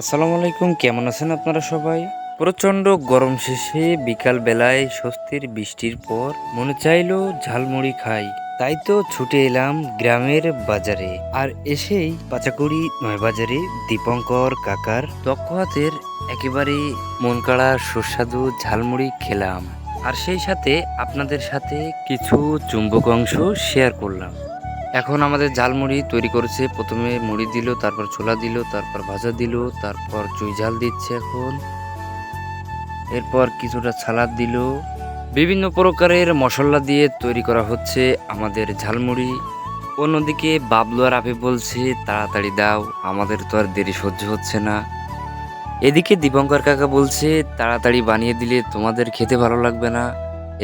আসসালামু আলাইকুম, কেমন আছেন আপনারা সবাই? প্রচণ্ড গরম শেষে বিকাল বেলায় স্বস্তির বৃষ্টির পর মনে চাইলো ঝালমুড়ি খাই। তাই তো ছুটে এলাম গ্রামের বাজারে। আর এসেই পাচাকুড়ি নয় বাজারে দীপঙ্কর কাকার দক্ষ একেবারে মন কাড়া সুস্বাদু ঝালমুড়ি খেলাম। আর সেই সাথে আপনাদের সাথে কিছু চুম্বক অংশ শেয়ার করলাম। এখন আমাদের ঝালমুড়ি তৈরি করেছে। প্রথমে মুড়ি দিল, তারপর ছোলা দিল, তারপর ভাজা দিল, তারপর চুই ঝাল দিচ্ছে এখন। এরপর কিছুটা সালাদ দিল। বিভিন্ন প্রকারের মশলা দিয়ে তৈরি করা হচ্ছে আমাদের ঝালমুড়ি অন্যদিকে বাবলু আর আপে বলছে, তাড়াতাড়ি দাও, আমাদের তো আর দেরি সহ্য হচ্ছে না। এদিকে দীপঙ্কর কাকা বলছে, তাড়াতাড়ি বানিয়ে দিলে তোমাদের খেতে ভালো লাগবে না।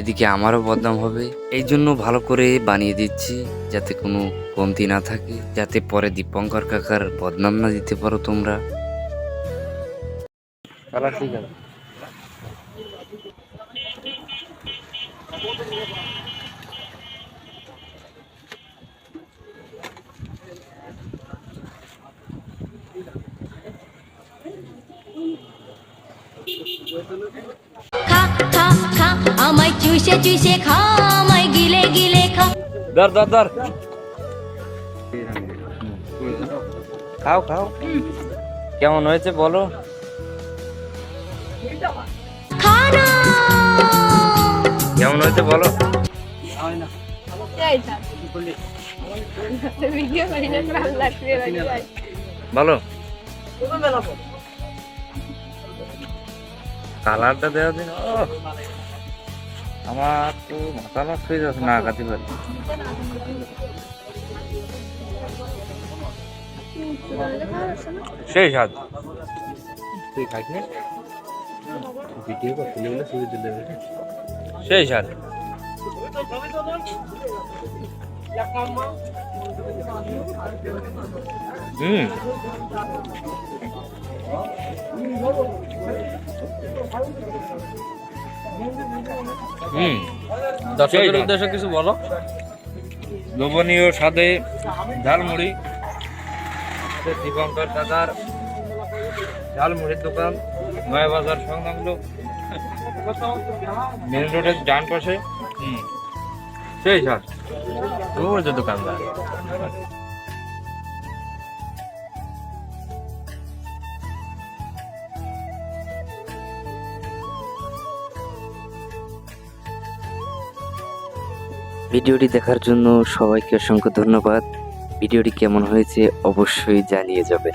এদিকে আমারও বদনাম হবে। এই জন্য ভালো করে বানিয়ে দিচ্ছি যাতে কোনো কমতি না থাকে যাতে পরে দীপঙ্কর কাকার বদনাম না দিতে পারো তোমরা। খা খা খা আমায় চুষে চুষে খা আমায় গিলে গিলে খা। ধর ধর ধর। খাও খাও। কেমন হয়েছে বলো? কেমন হয়েছে বলো? বলো। কালারটা দেওয়া দিন। ও আমার তো মাথা নষ্ট হয়ে যাচ্ছে না কাটি পারি। সেই স্বাদ। তুই খাইস নি? ভিডিও করতে বলে শুরু দিলে সেই স্বাদ। হুম। হুম। দর্শকদের উদ্দেশ্যে কিছু বলো। লোভনীয় স্বাদে ঝালমুড়ি। দীপঙ্কর দাদার ঝালমুড়ির দোকান নয়া বাজার সংলগ্ন। মেন রোডের ডান পাশে। হুম। সেই যে দোকানদার। ভিডিওটি দেখার জন্য সবাইকে অসংখ্য ধন্যবাদ। ভিডিওটি কেমন হয়েছে অবশ্যই জানিয়ে যাবেন।